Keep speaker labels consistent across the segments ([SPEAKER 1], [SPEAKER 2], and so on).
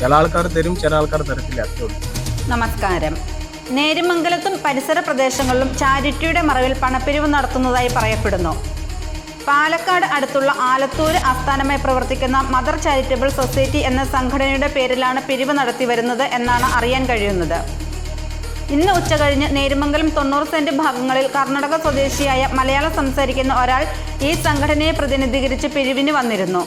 [SPEAKER 1] ചില ആൾക്കാർ തരും ചില ആൾക്കാർ തരത്തില്ല
[SPEAKER 2] നമസ്കാരം. നേരിമംഗലത്തും പരിസര പ്രദേശങ്ങളിലും ചാരിറ്റിയുടെ മറവിൽ പണപ്പിരിവ് നടത്തുന്നതായി പറയപ്പെടുന്നു. പാലക്കാട് അടുത്തുള്ള ആലത്തൂര് ആസ്ഥാനമായി പ്രവർത്തിക്കുന്ന മദർ ചാരിറ്റബിൾ സൊസൈറ്റി എന്ന സംഘടനയുടെ പേരിലാണ് പിരിവ് നടത്തി വരുന്നത് എന്നാണ് അറിയാൻ കഴിയുന്നത്. ഇന്ന് ഉച്ചകഴിഞ്ഞ് നേരുമംഗലം തൊണ്ണൂറ് സെന്റ് ഭാഗങ്ങളിൽ കർണാടക സ്വദേശിയായ മലയാളം സംസാരിക്കുന്ന ഒരാൾ ഈ സംഘടനയെ പ്രതിനിധീകരിച്ച് പിരിവിന് വന്നിരുന്നു.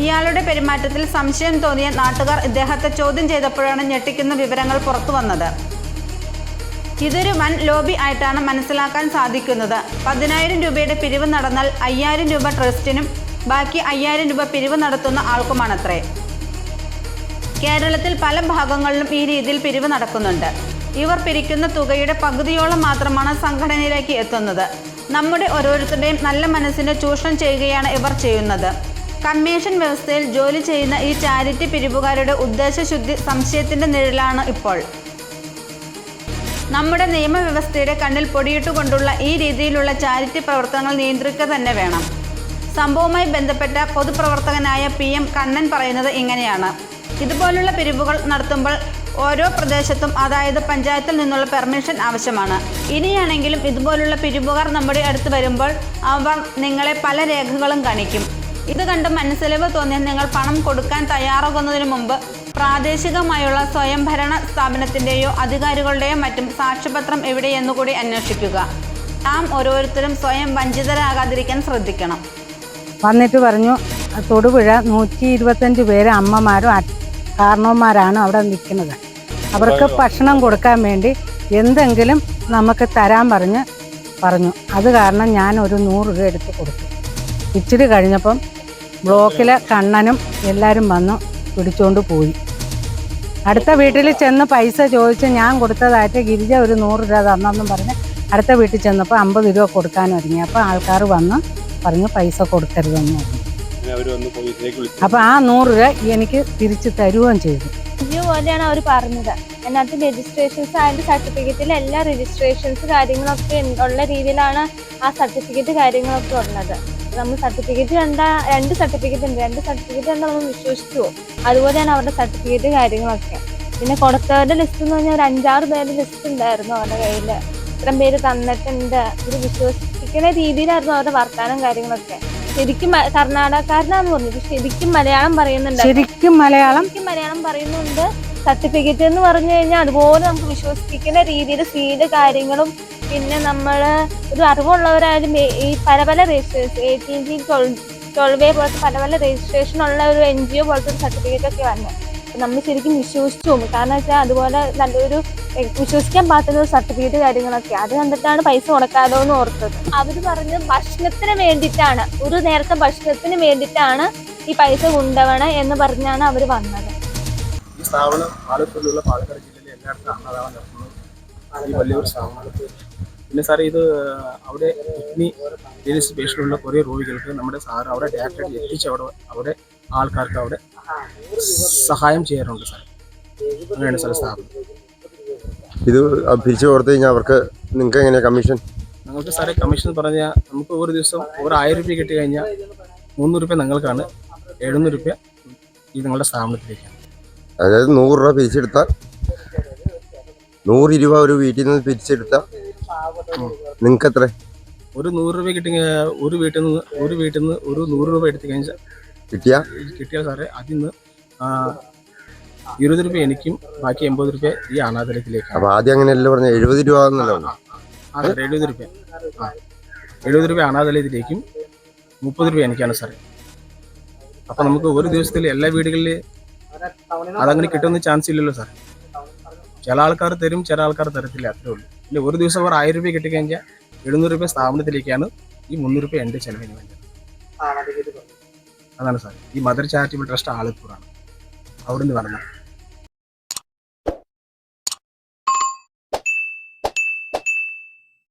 [SPEAKER 2] ഇയാളുടെ പെരുമാറ്റത്തിൽ സംശയം തോന്നിയ നാട്ടുകാർ ഇദ്ദേഹത്തെ ചോദ്യം ചെയ്തപ്പോഴാണ് ഞെട്ടിക്കുന്ന വിവരങ്ങൾ പുറത്തു വന്നത്. ഇതൊരു വൻ ലോബി ആയിട്ടാണ് മനസ്സിലാക്കാൻ സാധിക്കുന്നത്. പതിനായിരം രൂപയുടെ പിരിവ് നടന്നാൽ അയ്യായിരം രൂപ ട്രസ്റ്റിനും ബാക്കി അയ്യായിരം രൂപ പിരിവ് നടത്തുന്ന ആൾക്കുമാണത്രേ. കേരളത്തിൽ പല ഭാഗങ്ങളിലും ഈ രീതിയിൽ പിരിവ് നടക്കുന്നുണ്ട്. ഇവർ പിരിക്കുന്ന തുകയുടെ പകുതിയോളം മാത്രമാണ് സംഘടനയിലേക്ക് എത്തുന്നത്. നമ്മുടെ ഓരോരുത്തരുടെയും നല്ല മനസ്സിനെ ചൂഷണം ചെയ്യുകയാണ് ഇവർ ചെയ്യുന്നത്. കമ്മീഷൻ വ്യവസ്ഥയിൽ ജോലി ചെയ്യുന്ന ഈ ചാരിറ്റി പിരിവുകാരുടെ ഉദ്ദേശശുദ്ധി സംശയത്തിന്റെ നിഴലാണ് ഇപ്പോൾ. നമ്മുടെ നിയമവ്യവസ്ഥയുടെ കണ്ണിൽ പൊടിയിട്ടുകൊണ്ടുള്ള ഈ രീതിയിലുള്ള ചാരിറ്റി പ്രവർത്തനങ്ങൾ നിയന്ത്രിക്കുക തന്നെ വേണം. സംഭവവുമായി ബന്ധപ്പെട്ട പൊതുപ്രവർത്തകനായ പി എം കണ്ണൻ പറയുന്നത് ഇങ്ങനെയാണ്. ഇതുപോലുള്ള പിരിവുകൾ നടത്തുമ്പോൾ ഓരോ പ്രദേശത്തും അതായത് പഞ്ചായത്തിൽ നിന്നുള്ള പെർമിഷൻ ആവശ്യമാണ്. ഇനിയാണെങ്കിലും ഇതുപോലുള്ള പിരിവുകാർ നമ്മുടെ അടുത്ത് വരുമ്പോൾ അവർ നിങ്ങളെ പല രേഖകളും കാണിക്കും. ഇത് കണ്ട് മനസ്സിലവ് തോന്നിയ നിങ്ങൾ പണം കൊടുക്കാൻ തയ്യാറാകുന്നതിന് മുമ്പ് പ്രാദേശികമായുള്ള സ്വയംഭരണ സ്ഥാപനത്തിന്റെയോ അധികാരികളുടെയോ മറ്റും സാക്ഷ്യപത്രം എവിടെയെന്നു കൂടി അന്വേഷിക്കുക. നാം ഓരോരുത്തരും സ്വയം വഞ്ചിതരാകാതിരിക്കാൻ ശ്രദ്ധിക്കണം.
[SPEAKER 3] വന്നിട്ട് പറഞ്ഞു തൊടുപുഴ നൂറ്റി ഇരുപത്തഞ്ച് പേര് അമ്മമാരും കാരണവന്മാരാണ് അവിടെ നിൽക്കുന്നത്. അവർക്ക് ഭക്ഷണം കൊടുക്കാൻ വേണ്ടി എന്തെങ്കിലും നമുക്ക് തരാൻ പറഞ്ഞ് പറഞ്ഞു. അത് കാരണം ഞാൻ ഒരു നൂറ് രൂപ എടുത്ത് കൊടുത്തു. ഇച്ചിരി കഴിഞ്ഞപ്പം ബ്ലോക്കിലെ കണ്ണനും എല്ലാവരും വന്നു പിടിച്ചുകൊണ്ട് പോയി. അടുത്ത വീട്ടിൽ ചെന്ന് പൈസ ചോദിച്ച് ഞാൻ കൊടുത്തതായിട്ട് ഗിരിജ ഒരു നൂറ് രൂപ തന്നെന്നും പറഞ്ഞ് അടുത്ത വീട്ടിൽ ചെന്നപ്പോൾ അമ്പത് രൂപ കൊടുക്കാൻ ഒരുങ്ങി. അപ്പോൾ ആൾക്കാർ വന്ന് പറഞ്ഞു പൈസ കൊടുക്കരുതെന്ന് പറഞ്ഞു. അപ്പോൾ ആ നൂറ് രൂപ എനിക്ക് തിരിച്ചു തരുകയും ചെയ്തു.
[SPEAKER 4] ഇതുപോലെയാണ് പോലെയാണ് അവർ പറഞ്ഞത്. അതിനകത്ത് രജിസ്ട്രേഷൻസ് ആയിട്ട് സർട്ടിഫിക്കറ്റിൽ എല്ലാ രജിസ്ട്രേഷൻസ് കാര്യങ്ങളൊക്കെ ഉള്ള രീതിയിലാണ് ആ സർട്ടിഫിക്കറ്റ് കാര്യങ്ങളൊക്കെ ഉള്ളത്. നമ്മൾ സർട്ടിഫിക്കറ്റ് കണ്ട രണ്ട് സർട്ടിഫിക്കറ്റ് ഉണ്ട്. രണ്ട് സർട്ടിഫിക്കറ്റ് കണ്ടാൽ നമ്മൾ വിശ്വസിച്ചു അതുപോലെ അതുപോലെയാണ് അവരുടെ സർട്ടിഫിക്കറ്റ് കാര്യങ്ങളൊക്കെ. പിന്നെ കൊടുത്തവരുടെ ലിസ്റ്റ് എന്ന് പറഞ്ഞാൽ ഒരു അഞ്ചാറ് പേരുടെ ലിസ്റ്റ് ഉണ്ടായിരുന്നു അവരുടെ കയ്യിൽ ഇത്രയും പേര് തന്നിട്ടുണ്ട്. ഇത് വിശ്വസിക്കുന്ന രീതിയിലായിരുന്നു അവരുടെ വർത്തമാനം കാര്യങ്ങളൊക്കെ. ശരിക്കും കർണാടകക്കാരനാണെന്ന് കർണാടകക്കാരനാന്ന് പറഞ്ഞു. പക്ഷെ ശരിക്കും മലയാളം പറയുന്നുണ്ട്.
[SPEAKER 3] ശരിക്കും മലയാളം?
[SPEAKER 4] മലയാളം പറയുന്നുണ്ട്. സർട്ടിഫിക്കറ്റ് എന്ന് പറഞ്ഞു കഴിഞ്ഞാൽ അതുപോലെ നമുക്ക് വിശ്വസിപ്പിക്കുന്ന രീതിയിൽ സീഡ് കാര്യങ്ങളും പിന്നെ നമ്മൾ ഒരു അറിവുള്ളവരായാലും ഈ- പല പല registration A T G twelve പോലത്തെ പല പല രജിസ്ട്രേഷൻ ഉള്ള ഒരു എൻ ജി ഒ പോലത്തെ ഒരു സർട്ടിഫിക്കറ്റ് ഒക്കെ വന്നു. നമ്മൾ ശരിക്കും വിശ്വസിച്ചു കാരണം വെച്ചാൽ അതുപോലെ നല്ലൊരു വിശ്വസിക്കാൻ ഒരു സർട്ടിഫിക്കറ്റ് കാര്യങ്ങളൊക്കെ. അത് കണ്ടിട്ടാണ് പൈസ കൊടുക്കാതോ എന്ന് ഓർത്തത്. അവർ പറഞ്ഞ് ഭക്ഷണത്തിന് വേണ്ടിയിട്ടാണ്. ഒരു നേരത്തെ ഭക്ഷണത്തിന് വേണ്ടിയിട്ടാണ് ഈ പൈസ കൊണ്ടുപോകണം എന്ന് പറഞ്ഞാണ് അവർ വന്നത്.
[SPEAKER 1] ഈ സ്ഥാപനം പാലക്കാട് ജില്ലയിലെ എല്ലായിടത്തും അന്നദാനം ഈ വലിയൊരു സ്ഥാപനമാണ് പിന്നെ സാറേ ഇത് അവിടെ കിഡ്നി ഡീലീസ് പേഷ്യന്റുള്ള കുറേ രോഗികൾക്ക് നമ്മുടെ സാർ അവിടെ ഡയറക്റ്റായിട്ട് എത്തിച്ച് അവിടെ അവിടെ ആൾക്കാർക്ക് അവിടെ സഹായം ചെയ്യാറുണ്ട് സാർ അങ്ങനെയാണ് സാർ. സ്ഥാപനം
[SPEAKER 5] ഇത് പിരിച്ചു കൊടുത്തു കഴിഞ്ഞാൽ അവർക്ക് നിങ്ങൾക്ക് എങ്ങനെയാണ് കമ്മീഷൻ
[SPEAKER 1] ഞങ്ങൾക്ക് സാറേ കമ്മീഷൻ പറഞ്ഞാൽ നമുക്ക് ഒരു ദിവസം ഒരു ആയിരം രൂപ കിട്ടി കഴിഞ്ഞാൽ മുന്നൂറ് രൂപ ഞങ്ങൾക്കാണ് എഴുന്നൂറ് രൂപ ഈ നിങ്ങളുടെ സ്ഥാപനത്തിലേക്കാണ്
[SPEAKER 5] അതായത് നൂറ് രൂപ പിരിച്ചെടുത്താൽ നൂറ് രൂപ ഒരു വീട്ടിൽ നിന്ന് പിരിച്ചെടുത്ത. നിങ്ങൾക്ക് എത്ര
[SPEAKER 1] ഒരു നൂറ് രൂപ കിട്ടി ഒരു വീട്ടിൽ നിന്ന് ഒരു വീട്ടിൽ നിന്ന് ഒരു നൂറ് രൂപ എടുത്തു കഴിഞ്ഞാൽ
[SPEAKER 5] കിട്ടിയ?
[SPEAKER 1] കിട്ടിയാൽ സാറേ അതിൽ നിന്ന് ഇരുപത് രൂപ എനിക്കും ബാക്കി എൺപത് രൂപ ഈ അനാഥലത്തിലേക്കാണ്
[SPEAKER 5] അപ്പൊ ആദ്യം അങ്ങനെയല്ല പറഞ്ഞ എഴുപത് രൂപ എന്നല്ലോ
[SPEAKER 1] എഴുപത് രൂപ. എഴുപത് രൂപ അനാഥലയത്തിലേക്കും മുപ്പത് രൂപ എനിക്കാണ് സാറേ. അപ്പൊ നമുക്ക് ഒരു ദിവസത്തിൽ എല്ലാ വീടുകളിൽ അതങ്ങനെ കിട്ടുന്ന ചാൻസ് ഇല്ലല്ലോ സാർ ചില ആൾക്കാർ തരും ചില ആൾക്കാർ തരത്തില്ല അത്രേ ഉള്ളൂ. ഇല്ല ഒരു ദിവസം അവർ ആയിരം രൂപ കിട്ടിക്കഴിഞ്ഞാൽ എഴുന്നൂറ് രൂപ സ്ഥാപനത്തിലേക്കാണ് ഈ മുന്നൂറ് രൂപ എന്റെ ചെലവിന് വേണ്ടത്. അതാണ് സാർ ഈ മദർ ചാരിറ്റബിൾ ട്രസ്റ്റ് ആലത്തൂറാണ് അവിടുന്ന് പറഞ്ഞത്